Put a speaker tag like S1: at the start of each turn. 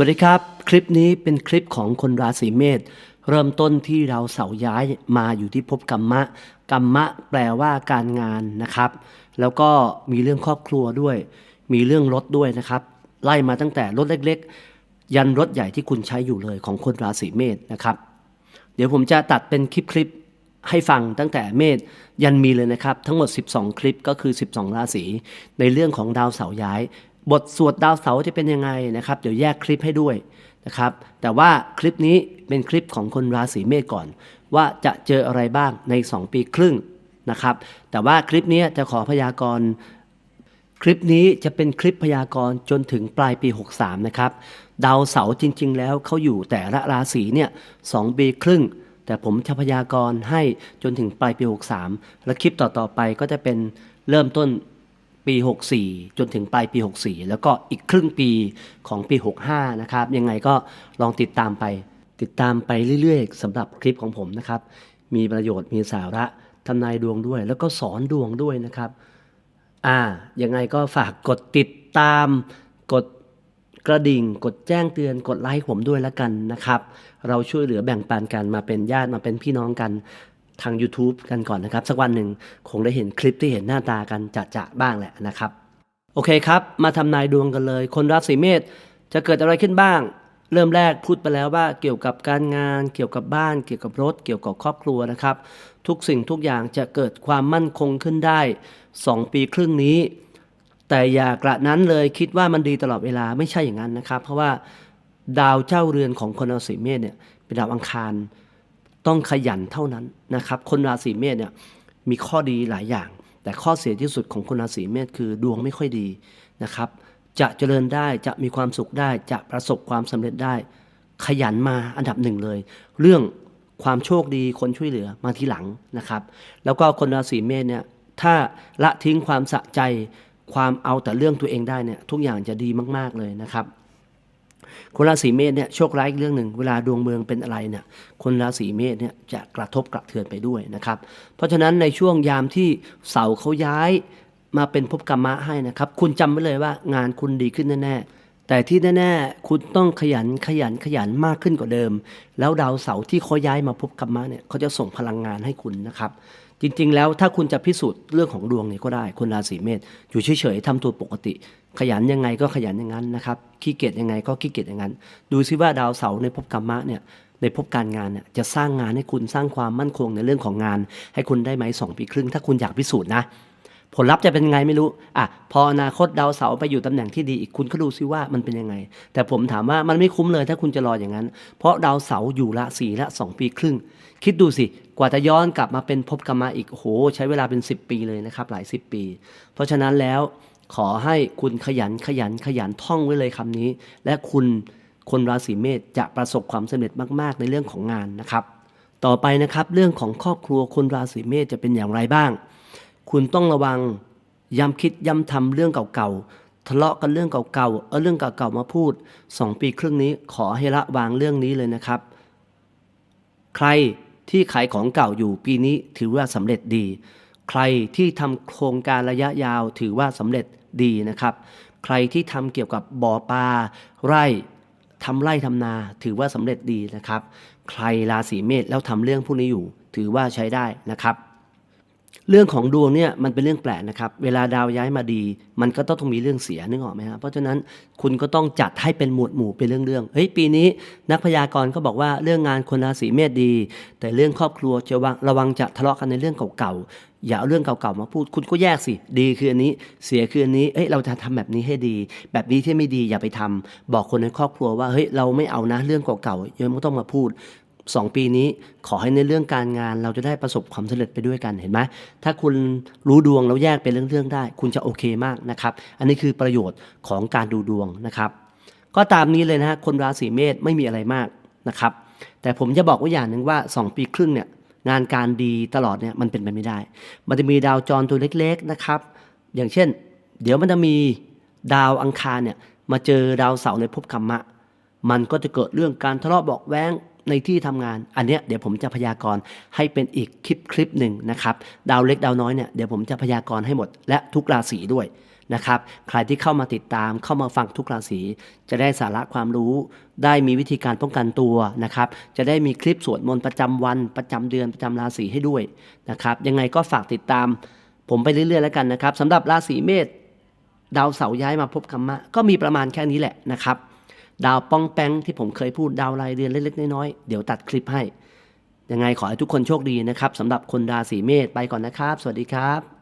S1: วัสดีครับ คลิปนี้เป็นคลิปของคนราศีเมษเริ่มต้นที่เราเสาย้ายมาอยู่ที่ภพกรรมะกรรมะแปลว่าการงานนะครับ แล้วก็มีเรื่องครอบครัวด้วย มีเรื่องรถด้วยนะครับ ไล่มาตั้งแต่รถเล็ก ๆ ยันรถใหญ่ที่คุณใช้อยู่เลยของคนราศีเมษนะครับ เดี๋ยวผมจะตัดเป็นคลิปคลิปๆให้ฟังตั้งแต่เมษยันมีเลยนะครับ ทั้งหมด 12 คลิปก็คือ 12 ราศีในเรื่องของดาวเสาร์ย้าย บทสวดดาวเสาร์จะเป็นยังไงนะครับ เดี๋ยวแยกคลิปให้ด้วยนะครับ แต่ว่าคลิปนี้เป็นคลิปของคนราศีเมษก่อน ว่าจะเจออะไรบ้างใน 2 ปีครึ่งนะครับ แต่ว่าคลิปนี้จะขอพยากรณ์คลิปนี้จะเป็นคลิปพยากรณ์จนถึงปลายปี 63 นะครับ ดาวเสาร์จริง ๆ แล้วเขาอยู่แต่ละราศีเนี่ยสองปีครึ่ง แต่ผมจะพยากรณ์ให้จนถึงปลายปี 63 และคลิปต่อๆไปก็จะเป็นเริ่มต้น ปี 64 จนถึงปลายปี 64 แล้วก็อีกครึ่งปีของปี 65 นะครับ ยังไงก็ลองติดตามไป ติดตามไปเรื่อยๆสำหรับคลิปของผมนะครับ มีประโยชน์มีสาระทำนายดวงด้วย แล้วก็สอนดวงด้วยนะครับ อ่า ยังไงก็ฝากกดติดตาม กดกระดิ่ง กดแจ้งเตือน กดไลค์ผมด้วยแล้วกันนะครับ เราช่วยเหลือแบ่งปันกันมาเป็นญาติมาเป็นพี่น้องกัน ทาง YouTube กันก่อนนะครับ สักวันหนึ่งคงได้เห็นคลิปที่เห็นหน้าตากันจะจะๆบ้างแหละนะครับ โอเคครับ มาทำนายดวงกันเลย คนราศีเมษจะเกิดอะไรขึ้นบ้าง เริ่มแรกพูดไปแล้วว่าเกี่ยวกับการงาน เกี่ยวกับบ้าน เกี่ยวกับรถ เกี่ยวกับครอบครัวนะครับ ทุกสิ่งทุกอย่างจะเกิดความมั่นคงขึ้นได้ 2 ปีครึ่งนี้ แต่อย่ากระนั้นเลยคิดว่ามันดีตลอดเวลาไม่ใช่อย่างนั้นนะครับ เพราะว่าดาวเจ้าเรือนของคนราศีเมษเนี่ยเป็นดาวอังคาร ต้องขยันเท่านั้นนะครับ คนราศีเมษเนี่ยมีข้อดีหลายอย่าง แต่ข้อเสียที่สุดของคนราศีเมษคือดวงไม่ค่อยดีนะครับ จะเจริญได้จะมีความสุขได้จะประสบความสำเร็จได้ ขยันมาอันดับหนึ่งเลย เรื่องความโชคดีคนช่วยเหลือมาทีหลังนะครับ แล้วก็คนราศีเมษเนี่ยถ้าละทิ้งความสะใจความเอาแต่เรื่องตัวเองได้เนี่ยทุกอย่างจะดีมาก ๆเลยนะครับ คนราศีเมษเนี่ยโชคร้ายอีกเรื่องหนึ่งเวลาดวงเมืองเป็นอะไรเนี่ยคนราศีเมษเนี่ยจะกระทบกระเทือนไปด้วยนะครับ เพราะฉะนั้นในช่วงยามที่เสาเขาย้ายมาเป็นภพกรรมะให้นะครับ คุณจำไว้เลยว่างานคุณดีขึ้นแน่ๆแต่ที่แน่ๆคุณต้องขยันขยันขยันมากขึ้นกว่าเดิม แล้วดาวเสาร์ที่เขาย้ายมาภพกรรมะเนี่ยเขาจะส่งพลังงานให้คุณนะครับ จริง ๆ แล้วถ้าคุณจะพิสูจน์เรื่องของดวงเนี่ยก็ได้คนราศีเมษอยู่เฉยๆทำตัวปกติ ขยันยังไงก็ขยันอย่างนั้นนะครับขี้เกียจยังไงก็ขี้เกียจอย่างนั้น ดูซิว่าดาวเสาร์ในภพกรรมะเนี่ยในภพการงานเนี่ยจะสร้างงานให้คุณสร้างความมั่นคงในเรื่องของงาน ให้คุณได้ไหมสองปีครึ่ง ถ้าคุณอยากพิสูจน์นะ ผลลัพธ์จะเป็นไงไม่รู้อะพออนาคตดาวเสาร์ไปอยู่ตำแหน่งที่ดีอีกคุณก็ดูซิว่ามันเป็นยังไง แต่ผมถามว่ามันไม่คุ้มเลยถ้าคุณจะรออย่างนั้น เพราะดาวเสาร์อยู่ละสี่ละสองปีครึ่ง คิดดูสิกว่าจะย้อนกลับมาเป็นภพกรรมะอีกโอ้โหใช้เวลาเป็น 10 ปีเลยนะครับหลาย 10 ปี เพราะฉะนั้นแล้วขอให้คุณขยันขยันขยันท่องไว้เลยคำนี้ และคุณคนราศีเมษจะประสบความสำเร็จมาก ๆ ในเรื่องของงานนะครับ ต่อไปนะครับเรื่องของครอบครัวคนราศีเมษจะเป็นอย่างไรบ้าง คุณต้องระวังย้ำคิดย้ำทำเรื่องเก่าๆทะเลาะกันเรื่องเก่าๆเอาเรื่องเก่าๆมาพูด 2 ปีครึ่งนี้ขอให้ละวางเรื่องนี้เลยนะครับ ใครที่ขายของเก่าอยู่ปีนี้ถือว่าสำเร็จดี ใครที่ทำโครงการระยะยาวถือว่าสำเร็จดีนะครับ ใครที่ทำเกี่ยวกับบ่อปลาไร่ทำไร่ทำนาถือว่าสำเร็จดีนะครับ ใครราศีเมษแล้วทำเรื่องพวกนี้อยู่ ถือว่าใช้ได้นะครับ เรื่องของดวงเนี่ยมันเป็นเรื่องแปลกนะครับ เวลาดาวย้ายมาดี มันก็ต้องมีเรื่องเสียนึกออกไหมครับเพราะฉะนั้นคุณก็ต้องจัดให้เป็นหมวดหมู่เป็นเรื่องๆเฮ้ยปีนี้นักพยากรณ์ก็บอกว่าเรื่องงานคนราศีเมษดี แต่เรื่องครอบครัวจะระวังระวังจะทะเลาะกันในเรื่องเก่าๆอย่าเอาเรื่องเก่าๆมาพูด คุณก็แยกสิ ดีคืออันนี้เสียคืออันนี้เอ้ยเราจะทำแบบนี้ให้ดี แบบนี้ที่ไม่ดีอย่าไปทำบอกคนในครอบครัวว่าเฮ้ยเราไม่เอานะเรื่องเก่าๆยังไม่ต้องมาพูด สองปีนี้ขอให้ในเรื่องการงานเราจะได้ประสบความสำเร็จไปด้วยกันเห็นไหมถ้าคุณรู้ดวงแล้วแยกเป็นเรื่องๆได้ คุณจะโอเคมากนะครับ อันนี้คือประโยชน์ของการดูดวงนะครับ ก็ตามนี้เลยนะฮะคนราศีเมษไม่มีอะไรมากนะครับ แต่ผมจะบอกว่าอย่างหนึ่งว่า 2 ปีครึ่งเนี่ยงานการดีตลอดเนี่ยมันเป็นไปไม่ได้ มันจะมีดาวจรตัวเล็กๆนะครับ อย่างเช่น เดี๋ยวมันจะมีดาวอังคารเนี่ยมาเจอดาวเสาร์ในภพกรรมะ มันก็จะเกิดเรื่องการทะเลาะเบาแว้ง ในที่ทำงาน อันเนี้ยเดี๋ยวผมจะพยากรณ์ให้เป็นอีกคลิปคลิปหนึ่งนะครับ ดาวเล็กดาวน้อยเนี่ยเดี๋ยวผมจะพยากรณ์ให้หมด และทุกราศีด้วยนะครับ ใครที่เข้ามาติดตามเข้ามาฟังทุกราศีจะได้สาระความรู้ ได้มีวิธีการป้องกันตัวนะครับ จะได้มีคลิปสวดมนต์ประจำวันประจำเดือนประจำราศีให้ด้วยนะครับ ยังไงก็ฝากติดตาม ผมไปเรื่อยๆแล้วกันนะครับสำหรับราศีเมษดาวเสาร์ย้ายมาพบกรรมะก็มีประมาณแค่นี้แหละนะครับ ดาวป้องแป้งที่ผมเคยพูดดาวรายเดือนเล็กๆน้อยๆเดี๋ยวตัดคลิปให้ ยังไงขอให้ทุกคนโชคดีนะครับสำหรับคนราศีเมษไปก่อนนะครับ สวัสดีครับ